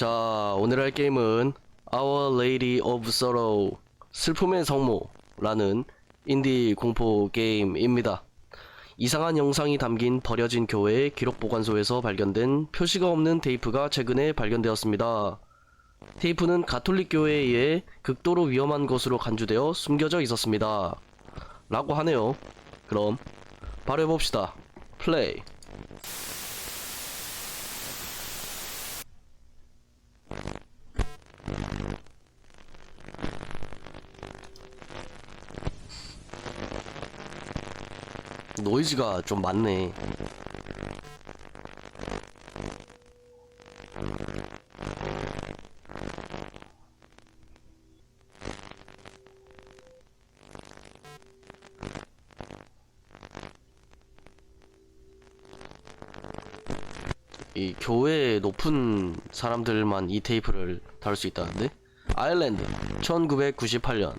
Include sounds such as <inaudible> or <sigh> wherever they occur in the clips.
자, 오늘 할 게임은 Our Lady of Sorrow 슬픔의 성모라는 인디 공포 게임입니다. 이상한 영상이 담긴 버려진 교회의 기록 보관소에서 발견된 표시가 없는 테이프가 최근에 발견되었습니다. 테이프는 가톨릭 교회에 의해 극도로 위험한 것으로 간주되어 숨겨져 있었습니다. 라고 하네요. 그럼 바로 해봅시다. 플레이. 노이즈가 좀 많네. 이 교회 높은 사람들만 이 테이프를 다룰 수 있다는데? 아일랜드 1998년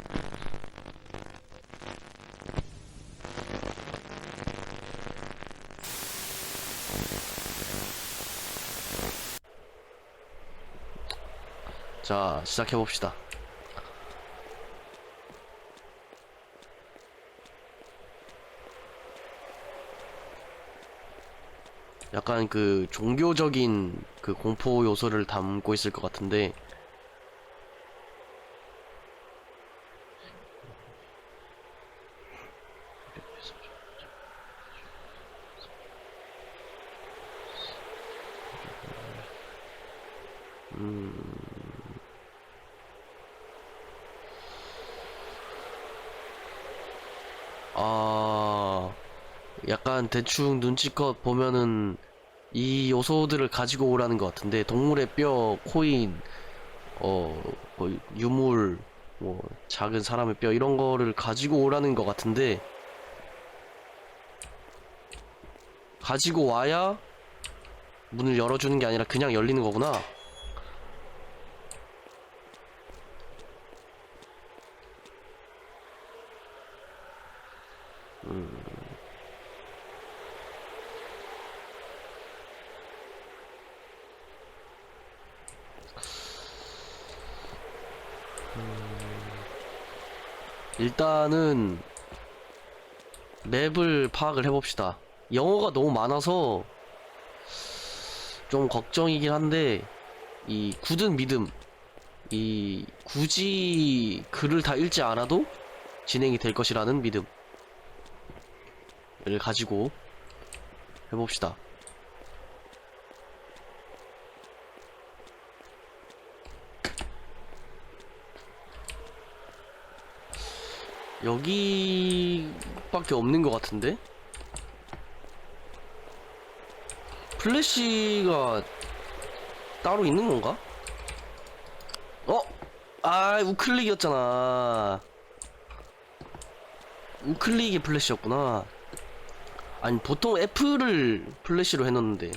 자 시작해봅시다. 약간 그 종교적인 그 공포 요소를 담고 있을 것 같은데 아 약간 대충 눈치껏 보면은 이 요소들을 가지고 오라는 것 같은데 동물의 뼈, 코인, 어, 뭐 유물, 뭐 작은 사람의 뼈 이런 거를 가지고 오라는 것 같은데 가지고 와야 문을 열어주는 게 아니라 그냥 열리는 거구나. 일단은 맵을 파악을 해봅시다. 영어가 너무 많아서 좀 걱정이긴 한데 이 굳은 믿음 이 굳이 글을 다 읽지 않아도 진행이 될 것이라는 믿음을 가지고 해봅시다. 여기밖에 없는 것 같은데? 플래시가 따로 있는 건가? 어? 아, 우클릭이었잖아. 우클릭이 플래시였구나. 아니, 보통 F를 플래시로 해놓는데.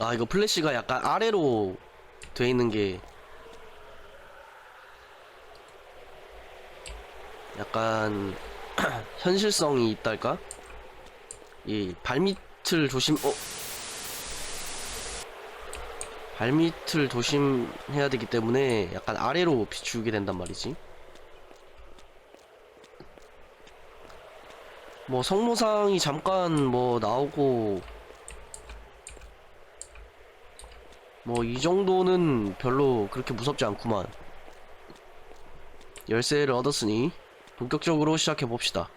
아, 이거 플래시가 약간 아래로 돼 있는 게 약간 <clears throat> 현실성이 있달까? 이 발밑을 조심, 어? 발밑을 조심해야 되기 때문에 약간 아래로 비추게 된단 말이지. 뭐 성모상이 잠깐 뭐 나오고 뭐 이 정도는 별로 그렇게 무섭지 않구만. 열쇠를 얻었으니 본격적으로 시작해 봅시다.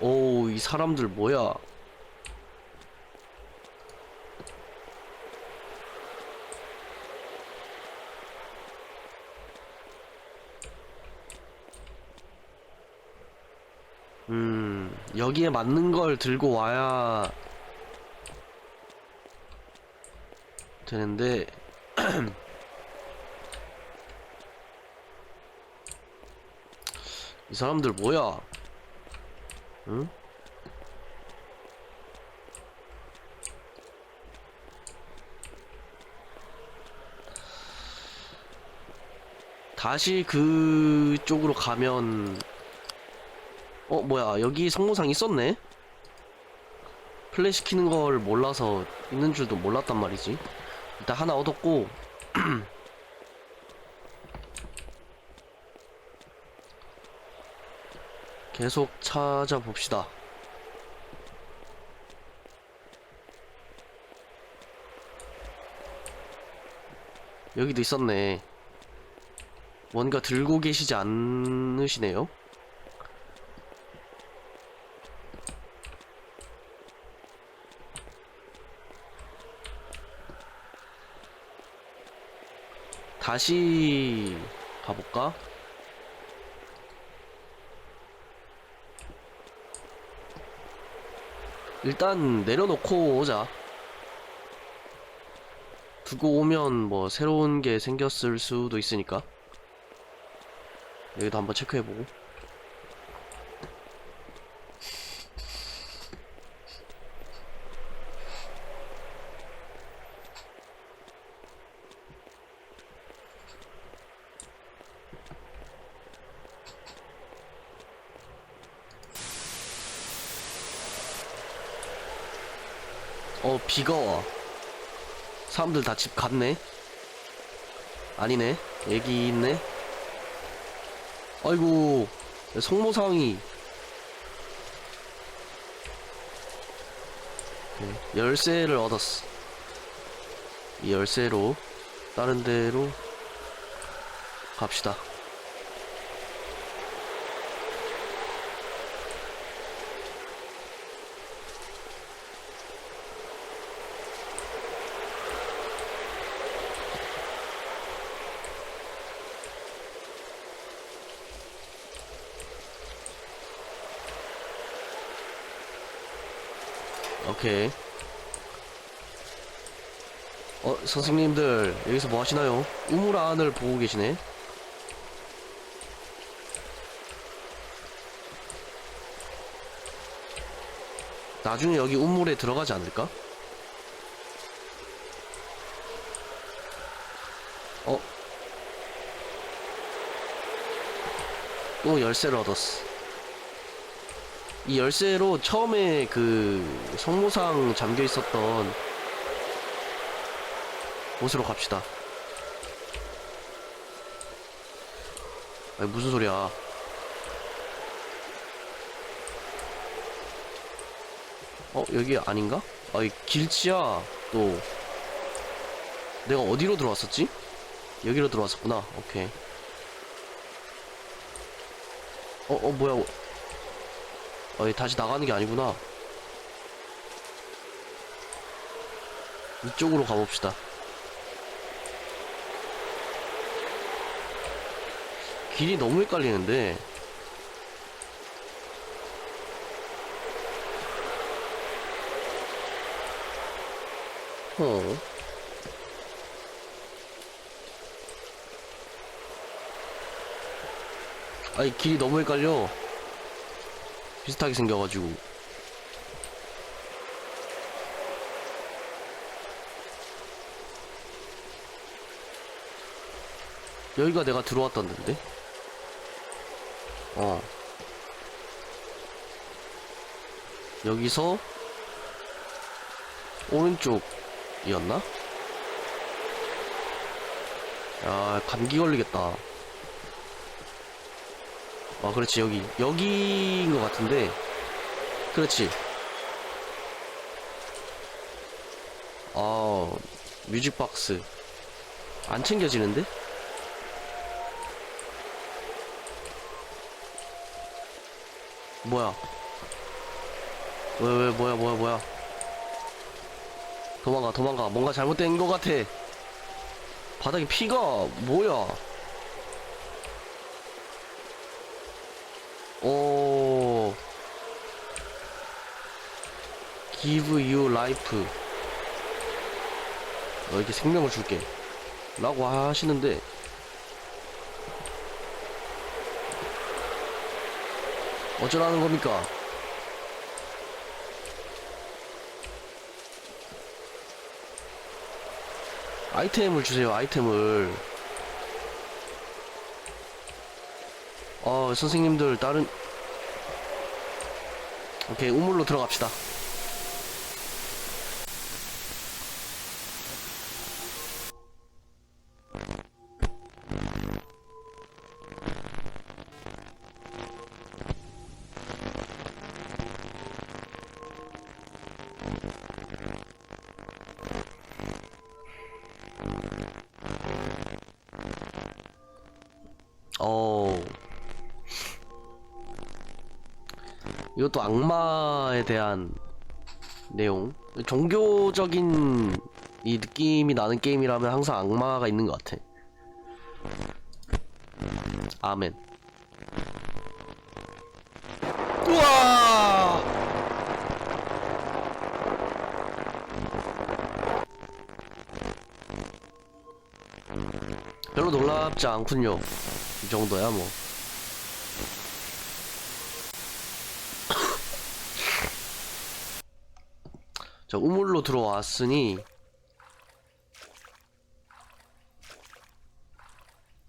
오, 이 사람들 뭐야? 음, 여기에 맞는 걸 들고 와야 되는데, <clears throat> 이 사람들 뭐야? 응? 다시 그쪽으로 가면 어 뭐야. 여기 성모상 있었네? 플레이 시키는 걸 몰라서 있는 줄도 몰랐단 말이지. 일단 하나 얻었고. <clears throat> 계속 찾아봅시다. 여기도 있었네. 뭔가 들고 계시지 않으시네요 다시 가볼까? 일단 내려놓고 오자. 두고 오면 뭐 새로운 게 생겼을 수도 있으니까. 여기도 한번 체크해보고. 어, 비가 와. 사람들 다 집 갔네? 아니네. 애기 있네. 아이고, 성모상이. 네, 열쇠를 얻었어. 이 열쇠로 다른 데로 갑시다. 오케이. 어, 선생님들, 여기서 뭐 하시나요? 우물 안을 보고 계시네. 나중에 여기 우물에 들어가지 않을까? 어? 또 열쇠를 얻었어. 이 열쇠로 처음에 그 성모상 잠겨 있었던 곳으로 갑시다. 아니, 무슨 소리야. 어, 여기 아닌가? 아, 이 길치야, 또. 내가 어디로 들어왔었지? 여기로 들어왔었구나. 오케이. 어, 어, 뭐야. 어, 얘 다시 나가는 게 아니구나. 이쪽으로 가봅시다. 길이 너무 헷갈리는데. 어. 아이, 길이 너무 헷갈려. 비슷하게 생겨가지고. 여기가 내가 들어왔던 데인데? 어. 여기서 오른쪽이었나? 야, 감기 걸리겠다. 아, 그렇지, 여기. 여기인 것 같은데. 그렇지. 아, 뮤직박스. 안 챙겨지는데? 뭐야? 왜, 왜, 뭐야, 뭐야, 뭐야. 도망가, 도망가. 뭔가 잘못된 것 같아. 바닥에 피가, 뭐야. 오. Give you life. 어, 이렇게 생명을 줄게. 라고 하시는데. 어쩌라는 겁니까? 아이템을 주세요, 아이템을. 어, 선생님들, 다른. 오케이, 우물로 들어갑시다. 어. 이것도 악마에 대한 내용. 종교적인 이 느낌이 나는 게임이라면 항상 악마가 있는 것 같아. 아멘. 우와! 별로 놀랍지 않군요. 이 정도야 뭐. 자, 우물로 들어왔으니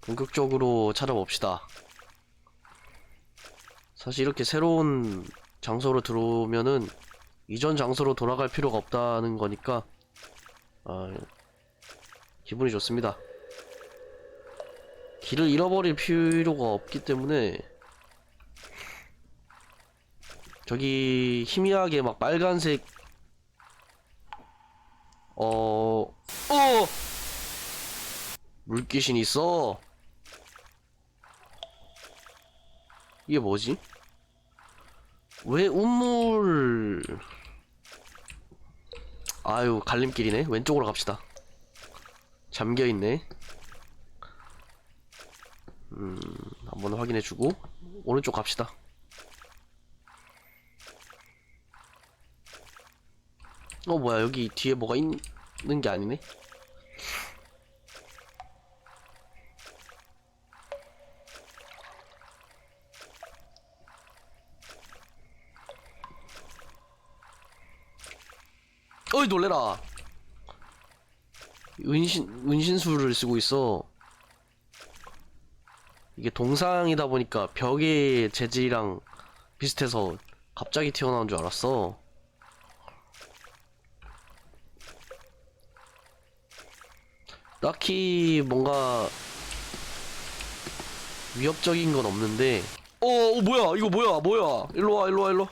본격적으로 찾아봅시다. 사실 이렇게 새로운 장소로 들어오면은 이전 장소로 돌아갈 필요가 없다는 거니까 아, 기분이 좋습니다. 길을 잃어버릴 필요가 없기 때문에 저기 희미하게 막 빨간색 어... 어! 물귀신이 있어 이게 뭐지? 왜 우물 아유 갈림길이네 왼쪽으로 갑시다 잠겨 있네 음, 한번 확인해주고 오른쪽 갑시다. 어 뭐야 여기 뒤에 뭐가 있 는게 아니네? 어이 놀래라. 은신 은신술을 쓰고 있어. 이게 동상이다 보니까 벽의 재질이랑 비슷해서 갑자기 튀어나온 줄 알았어. 딱히 뭔가 위협적인 건 없는데. 어, 어 뭐야? 이거 뭐야? 뭐야? 일로 와 일로 와 일로 와.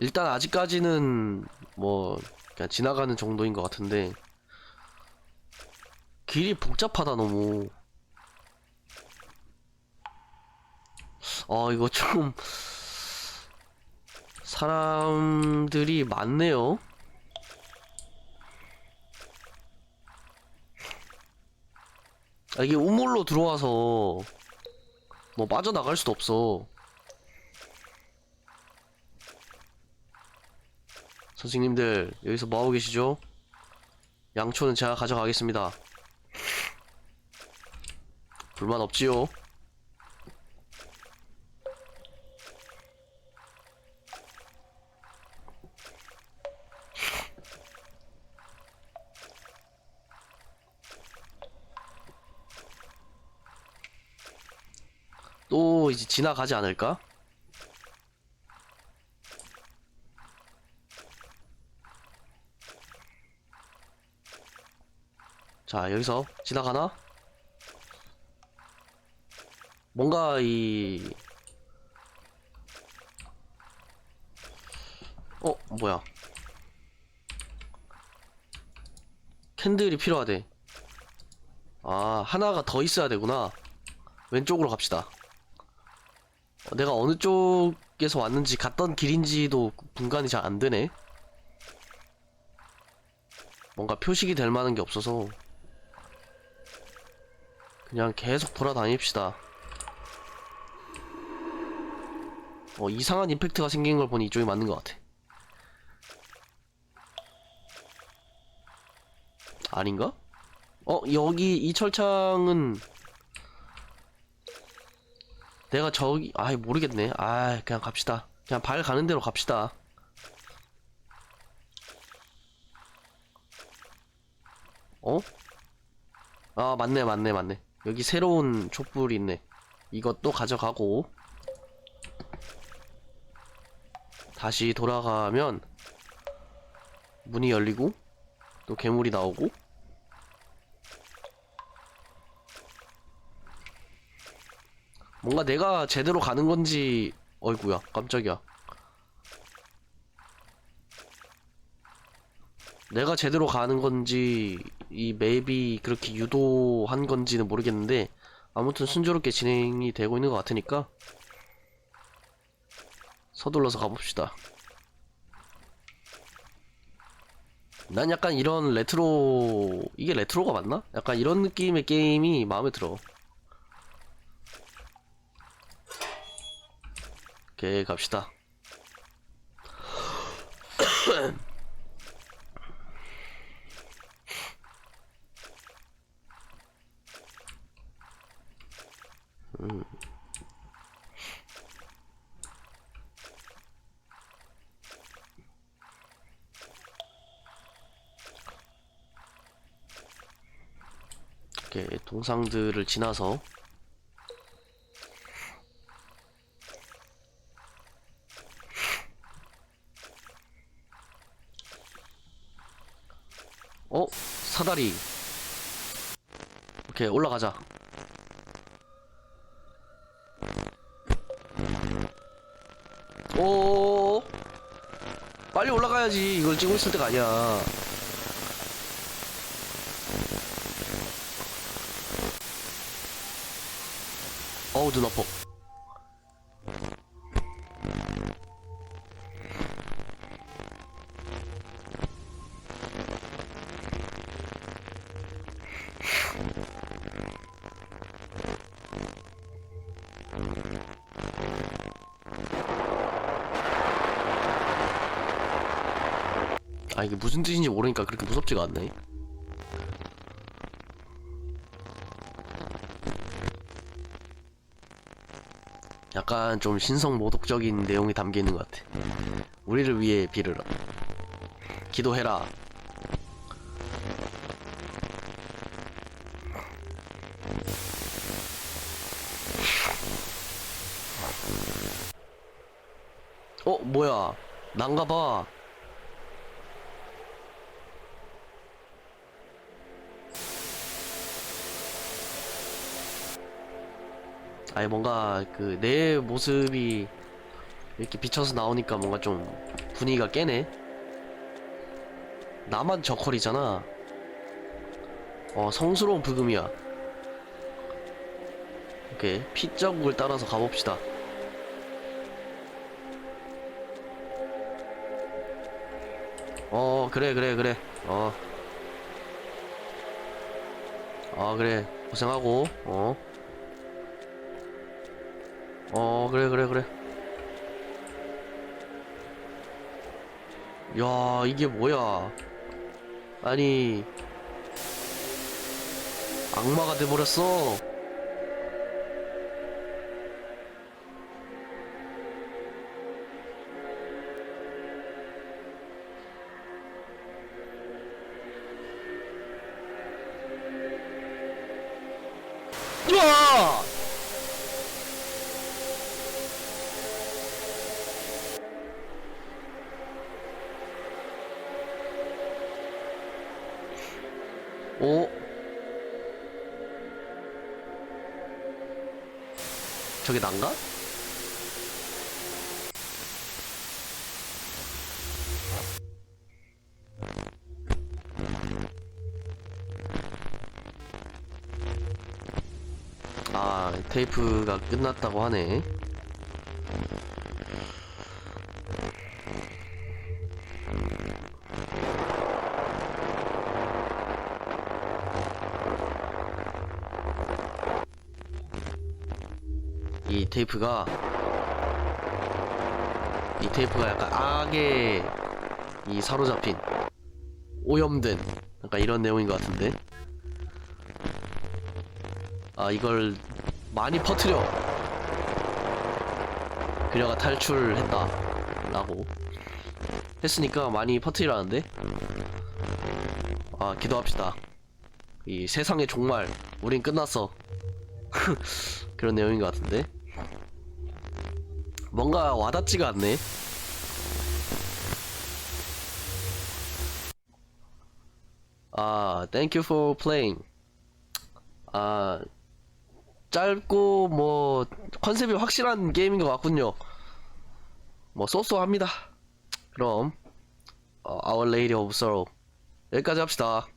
일단 아직까지는 뭐 그냥 지나가는 정도인 것 같은데. 길이 복잡하다 너무. 어 이거 좀 사람들이 많네요 아, 이게 우물로 들어와서 뭐 빠져나갈 수도 없어 선생님들 여기서 뭐하고 계시죠? 양초는 제가 가져가겠습니다 불만 없지요? 또 이제 지나가지 않을까? 자, 여기서 지나가나? 뭔가 이 어, 뭐야? 캔들이 필요하대. 아, 하나가 더 있어야 되구나. 왼쪽으로 갑시다. 어, 내가 어느 쪽에서 왔는지 갔던 길인지도 분간이 잘 안 되네. 뭔가 표식이 될 만한 게 없어서 그냥 계속 돌아다닙시다. 어, 이상한 임팩트가 생긴 걸 보니 이쪽이 맞는 것 같아. 아닌가? 어 여기 이 철창은 내가 저기 아이 모르겠네. 아 그냥 갑시다. 그냥 발 가는 대로 갑시다. 어? 아 맞네 맞네 맞네. 여기 새로운 촛불이 있네. 이것도 가져가고. 다시 돌아가면 문이 열리고 또 괴물이 나오고 뭔가 내가 제대로 가는 건지 어이구야 깜짝이야. 내가 제대로 가는 건지 이 맵이 그렇게 유도한 건지는 모르겠는데 아무튼 순조롭게 진행이 되고 있는 것 같으니까 서둘러서 가봅시다. 난 약간 이런 레트로 이게 레트로가 맞나? 약간 이런 느낌의 게임이 마음에 들어 오케이 갑시다 음. 이렇게 동상들을 지나서 어? 사다리. 오케이 올라가자. 오 빨리 올라가야지. 이걸 찍고 있을 때가 아니야. 어우 눈 아파 아 이게 무슨 뜻인지 모르니까 그렇게 무섭지가 않네. 약간 좀 신성 모독적인 내용이 담겨 있는 것 같아. 우리를 위해 빌으라. 기도해라. 어 뭐야? 난가봐 아니 뭔가 그 내 모습이 이렇게 비춰서 나오니까 뭔가 좀 분위기가 깨네. 나만 저컬이잖아. 어 성스러운 부금이야. 오케이. 핏자국을 따라서 가봅시다. 어 그래 그래 그래. 어. 아 그래. 고생하고. 어 어 그래 그래 그래. 야 이게 뭐야? 아니 악마가 돼버렸어 오. 저게 난가? 아, 테이프가 끝났다고 하네. 이 테이프가 이 테이프가 약간 악에 이 사로잡힌 오염된 약간 이런 내용인 것 같은데? 아 이걸 많이 퍼뜨려. 그녀가 탈출했다 라고 했으니까 많이 퍼뜨리라는데? 아 기도합시다. 이 세상의 종말 우린 끝났어. <laughs> 그런 내용인 것 같은데 뭔가 와닿지가 않네. 아 thank you for playing. 아 짧고 뭐 컨셉이 확실한 게임인 것 같군요. 뭐 쏘쏘합니다. 그럼 어, Our Lady of Sorrow. 여기까지 합시다